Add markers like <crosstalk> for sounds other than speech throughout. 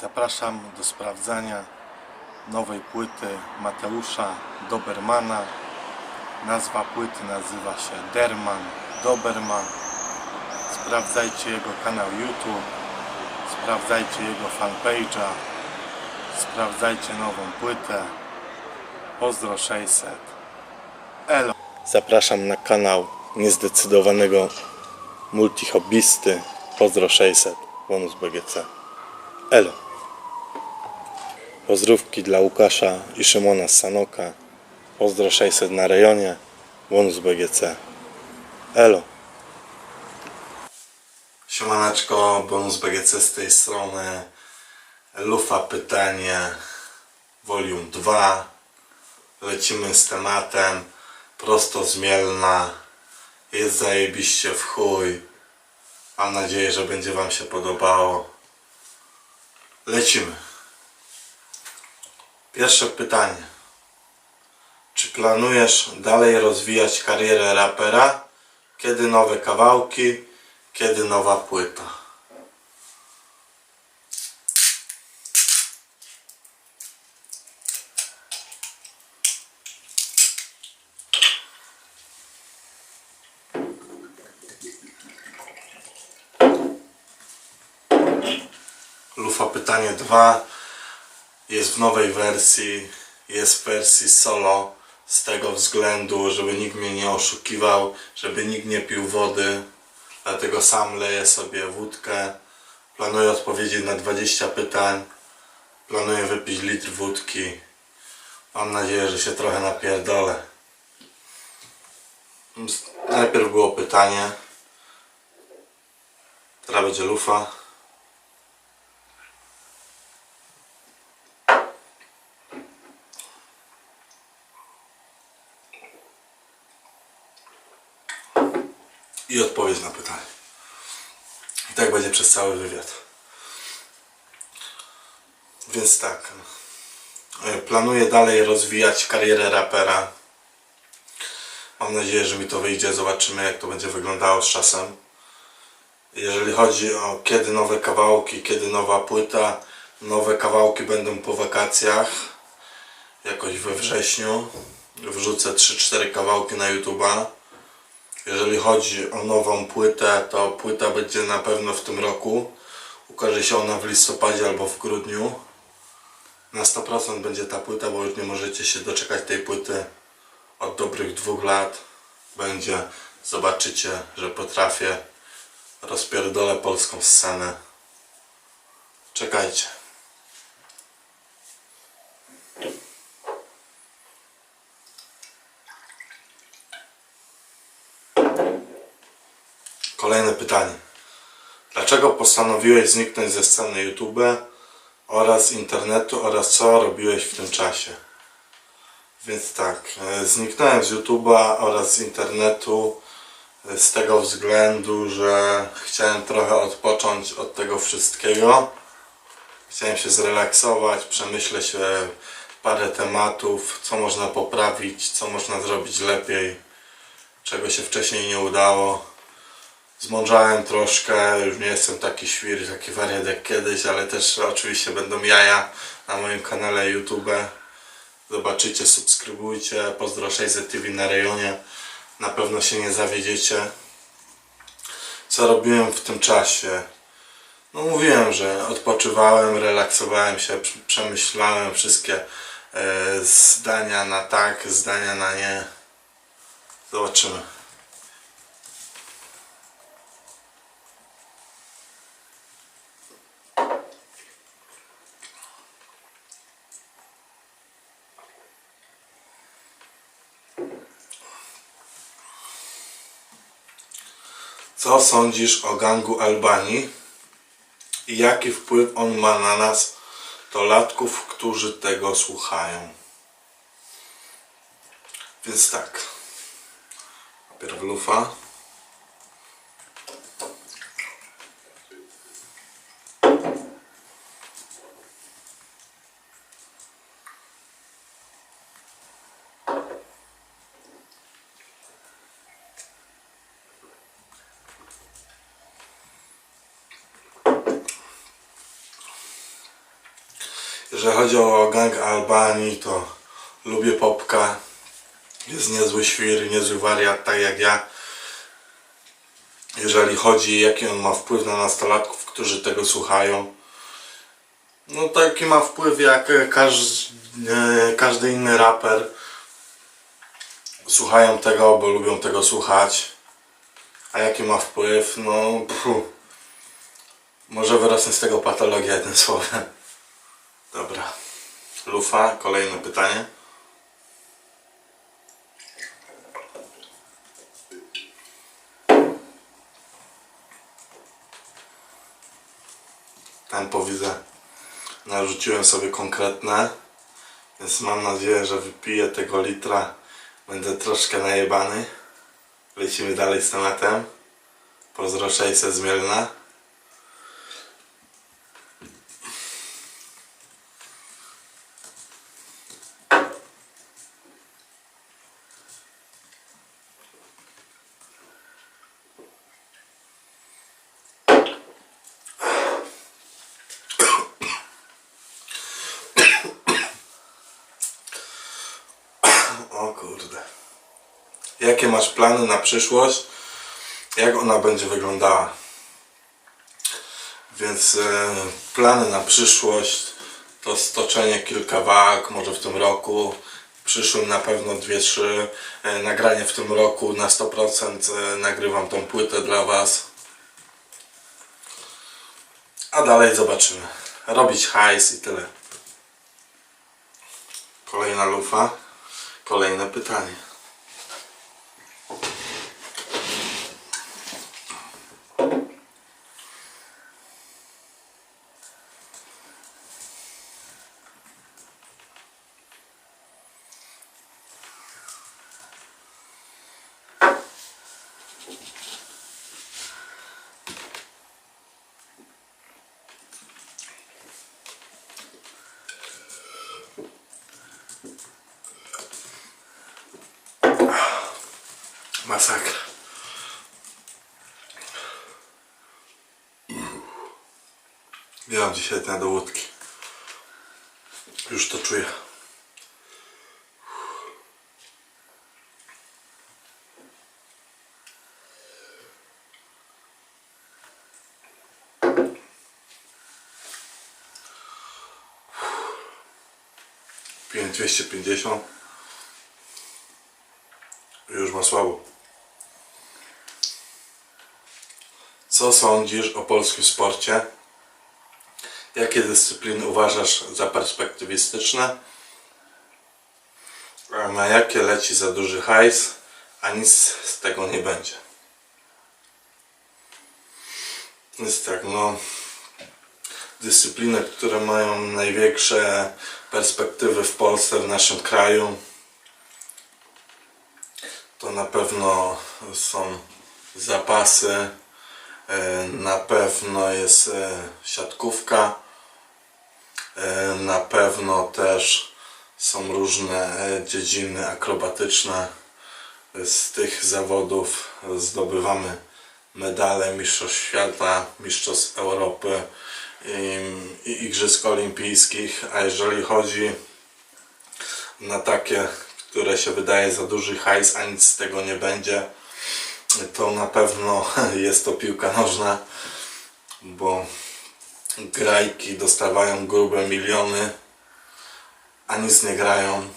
Zapraszam do sprawdzania nowej płyty Mateusza Dobermana. Nazwa płyty nazywa się Derman Doberman. Sprawdzajcie jego kanał YouTube, sprawdzajcie jego fanpage'a, sprawdzajcie nową płytę. Pozdro 600. Elo. Zapraszam na kanał niezdecydowanego multihobbysty. Pozdro 600. Bonus BGC. Elo. Pozdrówki dla Łukasza i Szymona z Sanoka. Pozdro 600 na rejonie. Bonus BGC. Elo. Siemaneczko, bonus BGC z tej strony. Lufa pytanie. Volume 2. Lecimy z tematem. Prosto z Mielna. Jest zajebiście w chuj. Mam nadzieję, że będzie Wam się podobało. Lecimy. Pierwsze pytanie. Czy planujesz dalej rozwijać karierę rapera? Kiedy nowe kawałki? Kiedy nowa płyta? Lufa pytanie 2 jest w nowej wersji, jest w wersji solo z tego względu, żeby nikt mnie nie oszukiwał, żeby nikt nie pił wody, dlatego sam leję sobie wódkę. Planuję odpowiedzieć na 20 pytań, planuję wypić litr wódki. Mam nadzieję, że się trochę napierdolę. Najpierw było pytanie, teraz będzie lufa. I odpowiedź na pytanie. I tak będzie przez cały wywiad. Więc tak. e, Planuję dalej rozwijać karierę rapera. Mam nadzieję, że mi to wyjdzie. Zobaczymy, jak to będzie wyglądało z czasem. Jeżeli chodzi o kiedy nowe kawałki, kiedy nowa płyta, nowe kawałki będą po wakacjach. Jakoś we wrześniu. Wrzucę 3-4 kawałki na YouTube'a. Jeżeli chodzi o nową płytę, to płyta będzie na pewno w tym roku. Ukaże się ona w listopadzie albo w grudniu. Na 100% będzie ta płyta, bo już nie możecie się doczekać tej płyty od dobrych dwóch lat. Będzie, zobaczycie, że potrafię. Rozpierdolę polską scenę. Czekajcie. Kolejne pytanie. Dlaczego postanowiłeś zniknąć ze sceny YouTube oraz internetu oraz co robiłeś w tym czasie? Więc tak, e, zniknąłem z YouTube'a oraz z internetu e, z tego względu, że chciałem trochę odpocząć od tego wszystkiego. Chciałem się zrelaksować, przemyśleć e, parę tematów, co można poprawić, co można zrobić lepiej, czego się wcześniej nie udało. Zmądrzałem troszkę, już nie jestem taki świr, taki wariat jak kiedyś, ale też oczywiście będą jaja na moim kanale YouTube. Zobaczycie, subskrybujcie, pozdro 600 TV na rejonie, na pewno się nie zawiedziecie. Co robiłem w tym czasie? No mówiłem, że odpoczywałem, relaksowałem się, pr- przemyślałem wszystkie e, zdania na tak, zdania na nie. Zobaczymy. Co sądzisz o gangu Albanii i jaki wpływ on ma na nas, dolatków, którzy tego słuchają? Więc tak. Najpierw lufa. To lubię popka. Jest niezły świr, niezły wariat, tak jak ja. Jeżeli chodzi, jaki on ma wpływ na nastolatków, którzy tego słuchają, no taki ma wpływ jak e, każdy, każdy inny raper. Słuchają tego, bo lubią tego słuchać. A jaki ma wpływ? No, pfu. może wyrosnę z tego patologia jednym słowem. Dobra. Lufa, kolejne pytanie. Tempo widzę. Narzuciłem sobie konkretne. Więc mam nadzieję, że wypiję tego litra. Będę troszkę najebany. Lecimy dalej z tematem. Pozdro 600 z Mielna. O kurde. Jakie masz plany na przyszłość? Jak ona będzie wyglądała? Więc e, plany na przyszłość to stoczenie kilka walk, może w tym roku. W przyszłym na pewno dwie, trzy e, nagranie w tym roku na 100% e, nagrywam tą płytę dla Was. A dalej zobaczymy. Robić hajs i tyle. Kolejna lufa. Kolejne pytanie. Masakra. Mam dzisiaj dnia do łódki. Już to czuję. Pięć dwieście pięćdziesiąt. Już ma słabo. Co sądzisz o polskim sporcie? Jakie dyscypliny uważasz za perspektywistyczne? Na jakie leci za duży hajs, a nic z tego nie będzie? Jest tak, no. Dyscypliny, które mają największe perspektywy w Polsce, w naszym kraju, to na pewno są zapasy, na pewno jest e, siatkówka, e, na pewno też są różne e, dziedziny akrobatyczne. Z tych zawodów zdobywamy medale Mistrzostw Świata, Mistrzostw Europy i Igrzysk Olimpijskich, a jeżeli chodzi na takie, które się wydaje za duży hajs, a nic z tego nie będzie, to na pewno <laughs> jest to piłka nożna, bo grajki dostawają grube miliony, a nic nie grają.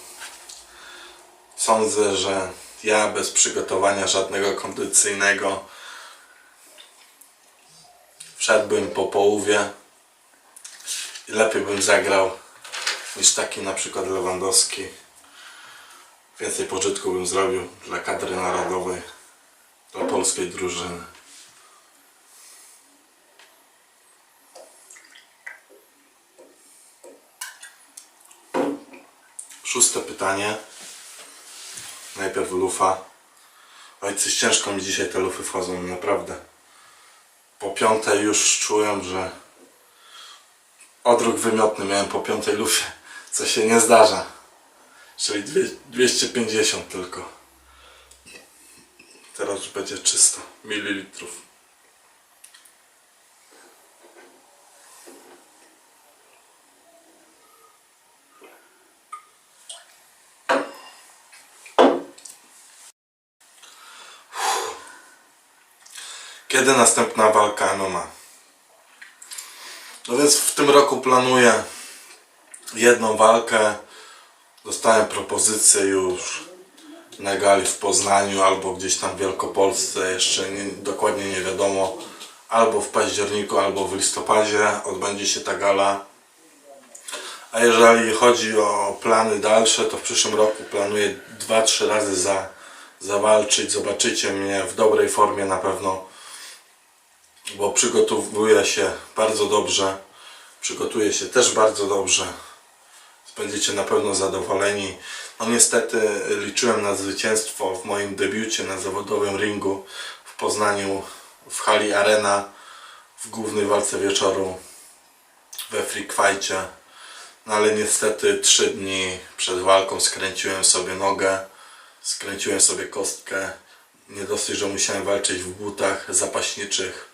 Sądzę, że ja bez przygotowania żadnego kondycyjnego wszedłbym po połowie i lepiej bym zagrał niż taki na przykład Lewandowski. Więcej pożytku bym zrobił dla kadry narodowej, dla polskiej drużyny. Szóste pytanie. Najpierw lufa. Oj, coś ciężko mi dzisiaj te lufy wchodzą, naprawdę. Po piątej już czułem, że odruch wymiotny miałem po piątej lufie, co się nie zdarza. Czyli dwie- 250 tylko. Teraz już będzie 300 ml. Kiedy następna walka Anuma? No więc w tym roku planuję jedną walkę. Dostałem propozycję już na gali w Poznaniu albo gdzieś tam w Wielkopolsce, jeszcze nie, dokładnie nie wiadomo. Albo w październiku, albo w listopadzie odbędzie się ta gala. A jeżeli chodzi o plany dalsze, to w przyszłym roku planuję 2-3 razy za, zawalczyć. Zobaczycie mnie w dobrej formie na pewno, bo przygotowuję się bardzo dobrze. Przygotuję się też bardzo dobrze. Będziecie na pewno zadowoleni. No niestety liczyłem na zwycięstwo w moim debiucie na zawodowym ringu w Poznaniu w hali Arena w głównej walce wieczoru we Freak Fightcie. No ale niestety trzy dni przed walką skręciłem sobie nogę, skręciłem sobie kostkę. Nie dosyć, że musiałem walczyć w butach zapaśniczych,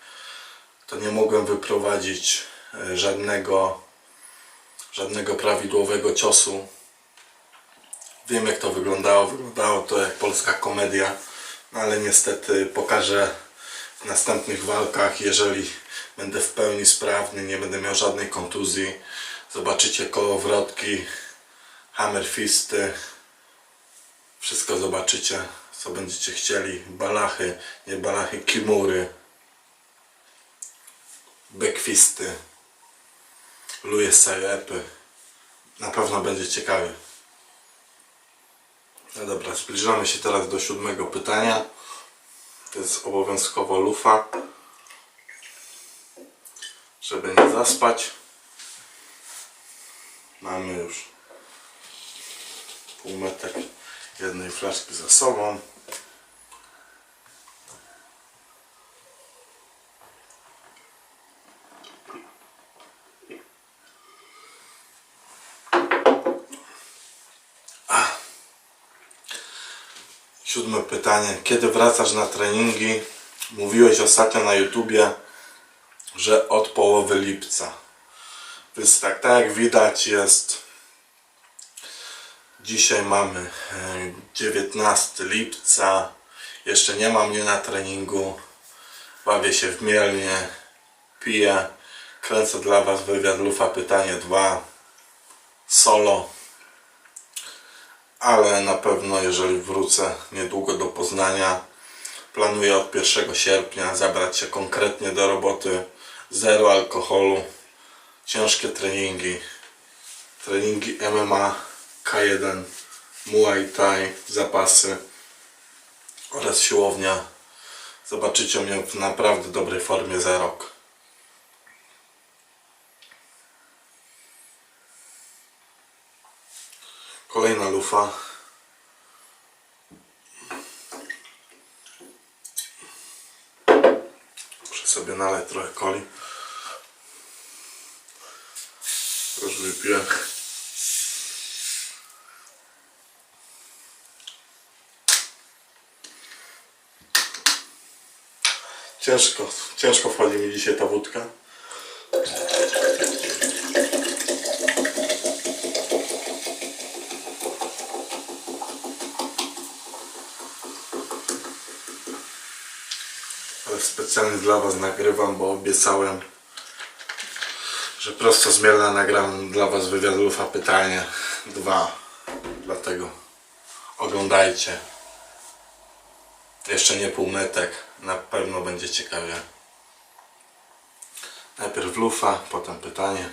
to nie mogłem wyprowadzić e, żadnego, żadnego prawidłowego ciosu. Wiem jak to wyglądało, wyglądało to jak polska komedia, ale niestety pokażę w następnych walkach, jeżeli będę w pełni sprawny, nie będę miał żadnej kontuzji. Zobaczycie kołowrotki, hammerfisty, wszystko zobaczycie, co będziecie chcieli. Balachy, nie balachy, kimury, bekwisty, luje sajepy. Na pewno będzie ciekawy. No dobra, zbliżamy się teraz do siódmego pytania. To jest obowiązkowo lufa, żeby nie zaspać. Mamy już półmetek jednej flaszki za sobą. Pytanie. Kiedy wracasz na treningi? Mówiłeś ostatnio na YouTubie, że od połowy lipca. Więc tak, tak jak widać jest Dzisiaj mamy e, 19 lipca. Jeszcze nie ma mnie na treningu. Bawię się w mielnie. Piję. Kręcę dla Was wywiad Lufa Pytanie 2. Solo. Ale na pewno jeżeli wrócę niedługo do Poznania, planuję od 1 sierpnia zabrać się konkretnie do roboty. Zero alkoholu. Ciężkie treningi. Treningi MMA K1, Muay Thai, zapasy oraz siłownia. Zobaczycie mnie w naprawdę dobrej formie za rok. Lufa. Muszę sobie nalać trochę coli. Już wypiłem. Ciężko, ciężko wchodzi mi dzisiaj ta wódka. Ale specjalnie dla Was nagrywam, bo obiecałem, że prosto z Mielna nagram dla Was wywiadów, a pytanie dwa. Dlatego oglądajcie. Jeszcze nie półmetek, na pewno będzie ciekawie. Najpierw lufa, potem pytanie.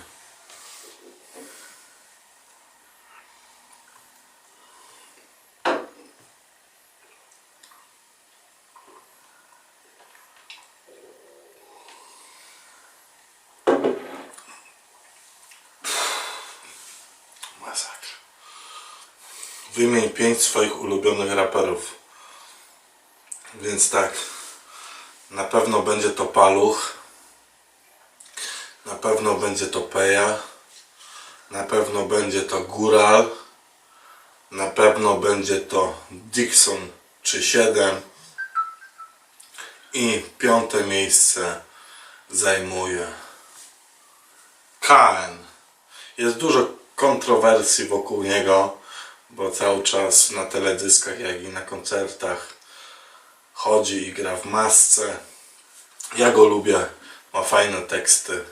Masakra. Wymień pięć swoich ulubionych raperów. Więc tak, na pewno będzie to paluch, na pewno będzie to peja, na pewno będzie to góral, na pewno będzie to Dixon czy 7 i piąte miejsce zajmuje KN. Jest dużo kontrowersji wokół niego, bo cały czas na teledyskach, jak i na koncertach chodzi i gra w masce. Ja go lubię, ma fajne teksty,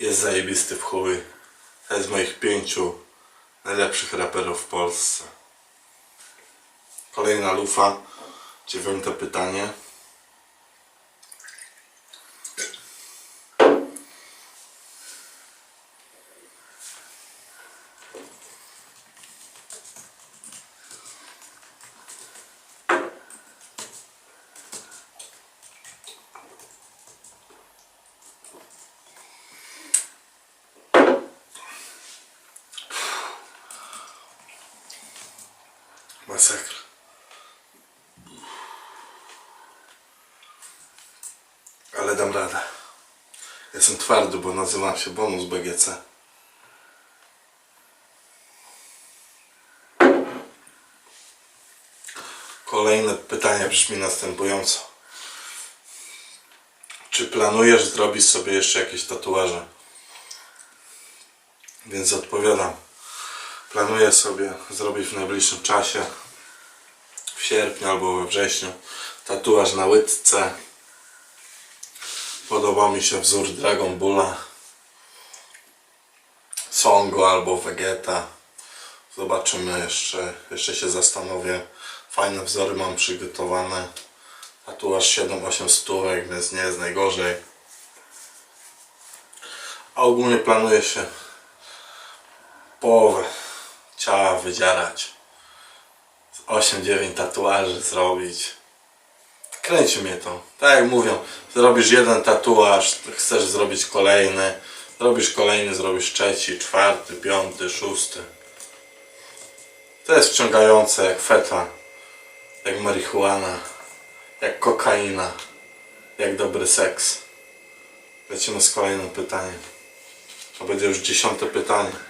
jest zajebisty w chuj. To jest moich pięciu najlepszych raperów w Polsce. Kolejna lufa, dziewiąte pytanie. Masakra. Ale dam radę. Jestem twardy, bo nazywam się Bonus BGC. Kolejne pytanie brzmi następująco. Czy planujesz zrobić sobie jeszcze jakieś tatuaże? Więc odpowiadam. Planuję sobie zrobić w najbliższym czasie, sierpniu albo we wrześniu, tatuaż na łydce. Podoba mi się wzór Dragon Balla, Songo albo Vegeta. Zobaczymy jeszcze, jeszcze się zastanowię. Fajne wzory mam przygotowane. Tatuaż 7-8 stówek, więc nie jest najgorzej. A ogólnie planuje się połowę ciała wydzierać. 8-9 tatuaży zrobić. Kręci mnie to. Tak jak mówią, zrobisz jeden tatuaż, chcesz zrobić kolejny. Zrobisz kolejny, zrobisz trzeci, czwarty, piąty, szósty. To jest wciągające jak feta, jak marihuana, jak kokaina, jak dobry seks. Lecimy z kolejnym pytaniem. To będzie już dziesiąte pytanie.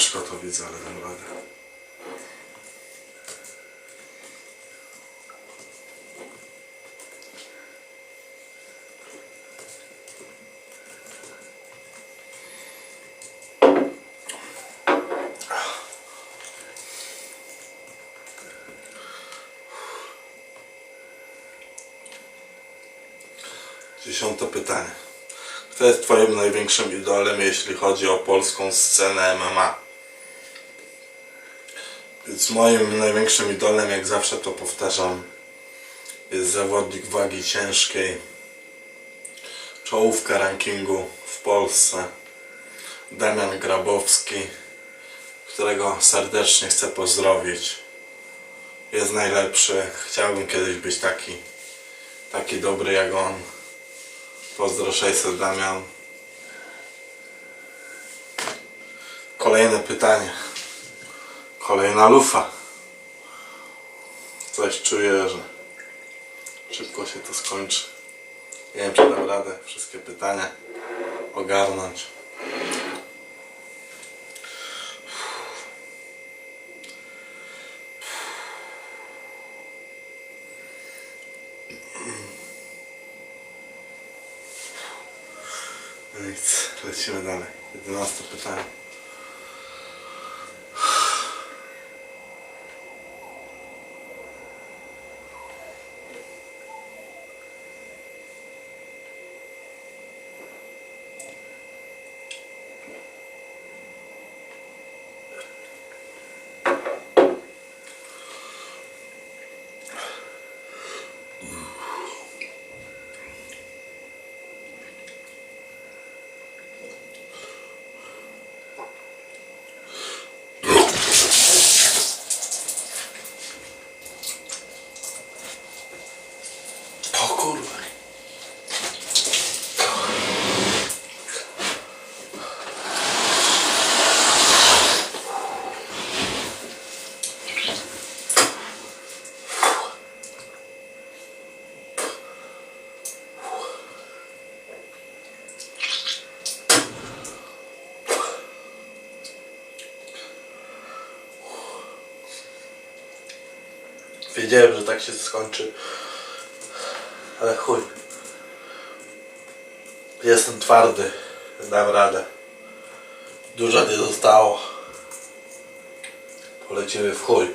Ciężko to widzę, ale dam radę. Dziesiąte pytanie. Kto jest Twoim największym idolem, jeśli chodzi o polską scenę MMA? Moim największym idolem, jak zawsze to powtarzam, jest zawodnik wagi ciężkiej. Czołówka rankingu w Polsce. Damian Grabowski, którego serdecznie chcę pozdrowić. Jest najlepszy. Chciałbym kiedyś być taki, taki dobry jak on. Pozdro 600 Damian. Kolejne pytanie. Kolejna lufa. Coś czuję, że szybko się to skończy. Nie wiem, czy dam radę wszystkie pytania ogarnąć. No nic, lecimy dalej. 11 pytanie. Wiedziałem, że tak się skończy. Ale chuj. Jestem twardy. Dam radę. Dużo nie zostało. Polecimy w chuj.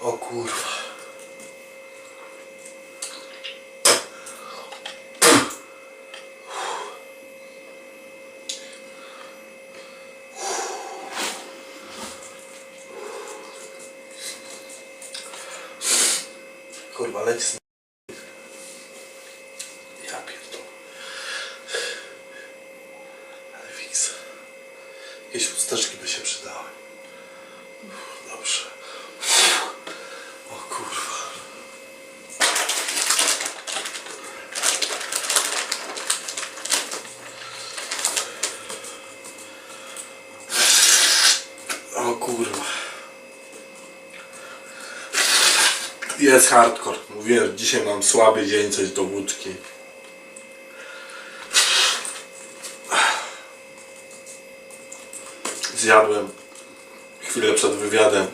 O kurwa. Kurwa, leć z... Ja pierdolę. Ale fiks. Jakieś chusteczki by się przydały. Uff, Dobrze. O kurwa. O kurwa. Jest hardcore. Mówiłem, dzisiaj mam słaby dzień, coś do wódki. Zjadłem chwilę przed wywiadem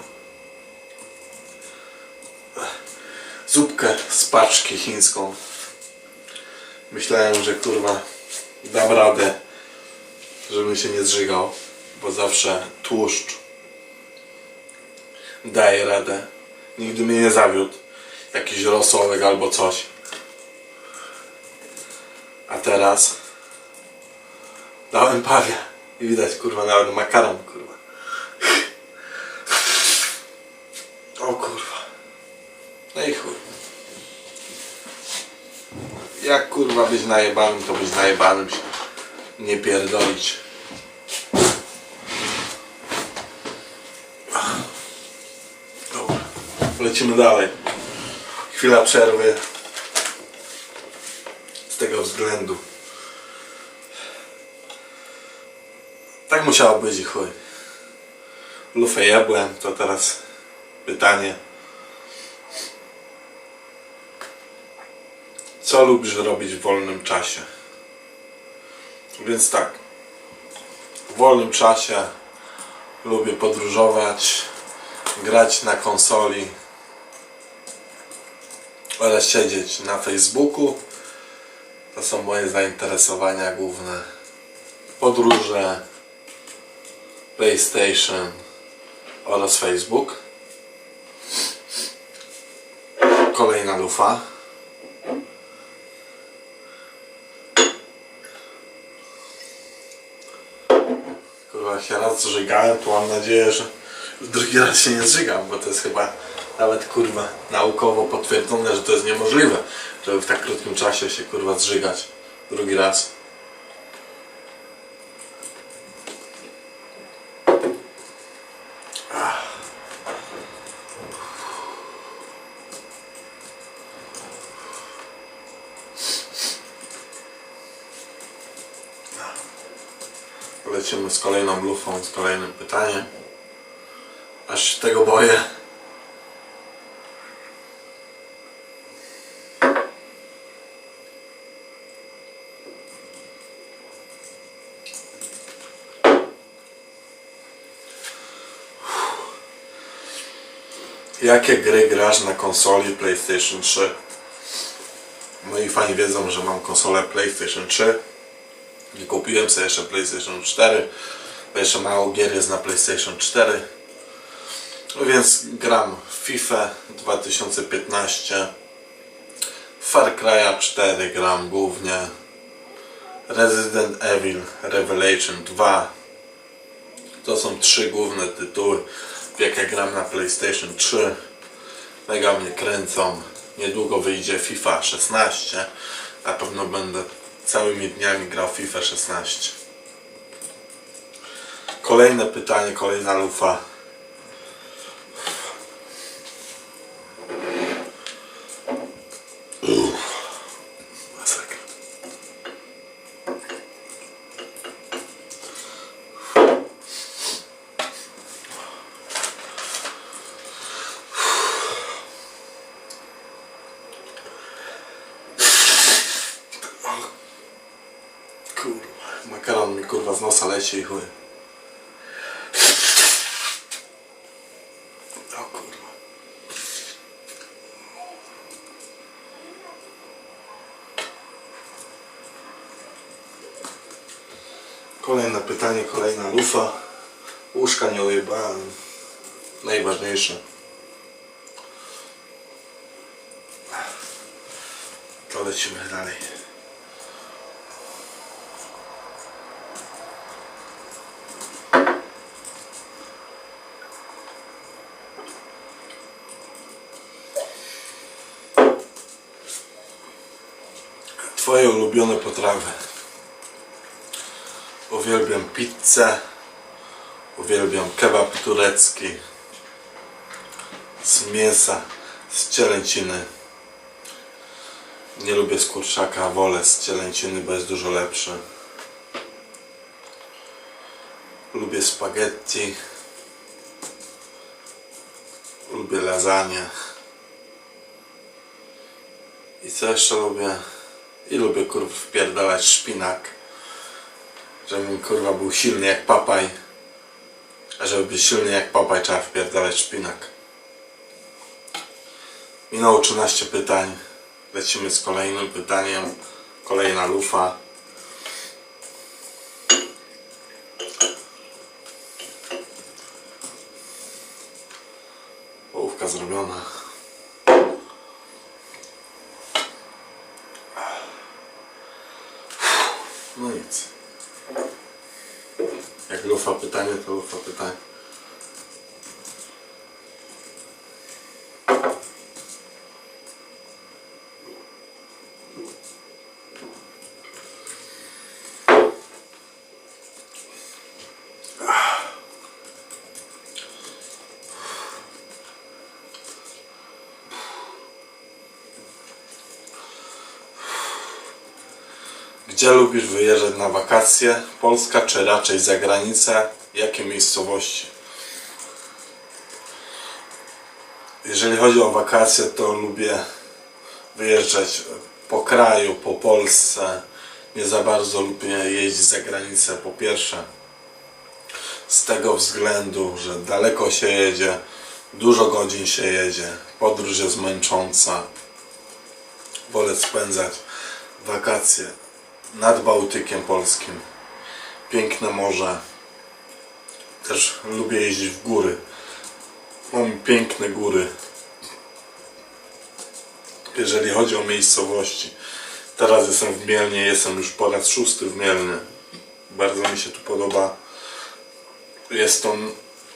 zupkę z paczki chińską. Myślałem, że kurwa dam radę, żebym się nie zżygał, bo zawsze tłuszcz daje radę. Nigdy mnie nie zawiódł. Jakiś rosołek albo coś. A teraz dałem pawie. I widać kurwa nawet makaron kurwa. O kurwa. No i chuj. Jak kurwa być najebanym, to być najebanym się nie pierdolić. Dobra, lecimy dalej. Chwila przerwy. Z tego względu. Tak musiało być i chuj. Lufę jabłem, to teraz pytanie. Co lubisz robić w wolnym czasie? Więc tak. W wolnym czasie lubię podróżować, grać na konsoli oraz siedzieć na Facebooku. To są moje zainteresowania główne. Podróże, PlayStation oraz Facebook. Kolejna lufa. Kurwa, jak się raz zżygałem, to mam nadzieję, że drugi raz się nie zżygam, bo to jest chyba nawet kurwa naukowo potwierdzone, że to jest niemożliwe, żeby w tak krótkim czasie się kurwa zżygać drugi raz. Lecimy z kolejną lufą, z kolejnym pytaniem. Aż się tego boję. Jakie gry grasz na konsoli PlayStation 3? Moi fani wiedzą, że mam konsolę PlayStation 3. Nie kupiłem sobie jeszcze PlayStation 4, bo jeszcze mało gier jest na PlayStation 4. No więc gram FIFA 2015, Far Cry 4 gram głównie, Resident Evil Revelation 2. To są trzy główne tytuły, w jakie gram na PlayStation 3. Mega mnie kręcą. Niedługo wyjdzie FIFA 16. Na pewno będę całymi dniami grał FIFA 16. Kolejne pytanie, kolejna lufa. leci i chuj. O kurwa. Kolejne pytanie, kolejna lufa. Łóżka nie ujebałem. Najważniejsze. To lecimy dalej. Twoje ulubione potrawy. Uwielbiam pizzę. Uwielbiam kebab turecki. Z mięsa, z cielęciny. Nie lubię z kurczaka, wolę z cielęciny, bo jest dużo lepszy. Lubię spaghetti. Lubię lasagne. I co jeszcze lubię? I lubię kurwa wpierdalać szpinak. Żebym kurwa był silny jak papaj. A żeby być silny jak papaj trzeba wpierdalać szpinak. Minęło 13 pytań. Lecimy z kolejnym pytaniem. Kolejna lufa. Połówka zrobiona. No nic. Lufa pytanie, to lufa pytanie. Gdzie lubisz wyjeżdżać na wakacje? Polska czy raczej za granicę? Jakie miejscowości? Jeżeli chodzi o wakacje, to lubię wyjeżdżać po kraju, po Polsce. Nie za bardzo lubię jeździć za granicę. Po pierwsze, z tego względu, że daleko się jedzie, dużo godzin się jedzie, podróż jest męcząca. Wolę spędzać wakacje nad Bałtykiem Polskim. Piękne morze. Też lubię jeździć w góry. Mam piękne góry. Jeżeli chodzi o miejscowości. Teraz jestem w Mielnie, jestem już po raz szósty w Mielnie. Bardzo mi się tu podoba. Jest to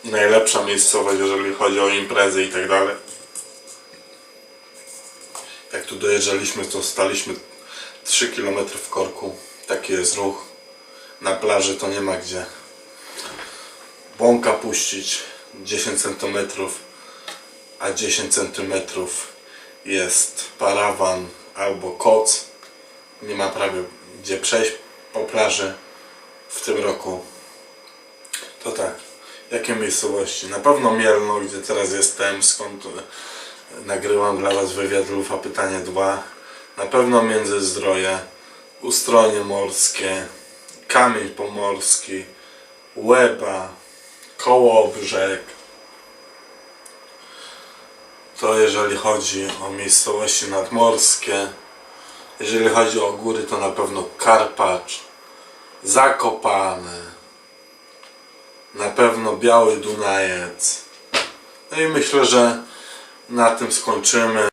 najlepsza miejscowość, jeżeli chodzi o imprezy i tak dalej. Jak tu dojeżdżaliśmy, to staliśmy 3 km w korku. Taki jest ruch. Na plaży to nie ma gdzie. Bąka puścić 10 cm, a 10 cm jest parawan albo koc. Nie ma prawie gdzie przejść po plaży w tym roku. To tak. Jakie miejscowości? Na pewno Mielno, gdzie teraz jestem, skąd e, nagrywam dla Was wywiad Lufa Pytanie 2. Na pewno Międzyzdroje, Ustronie Morskie, Kamień Pomorski, Łeba, Kołobrzeg. To jeżeli chodzi o miejscowości nadmorskie. Jeżeli chodzi o góry, to na pewno Karpacz, Zakopane, na pewno Biały Dunajec. No i myślę, że na tym skończymy.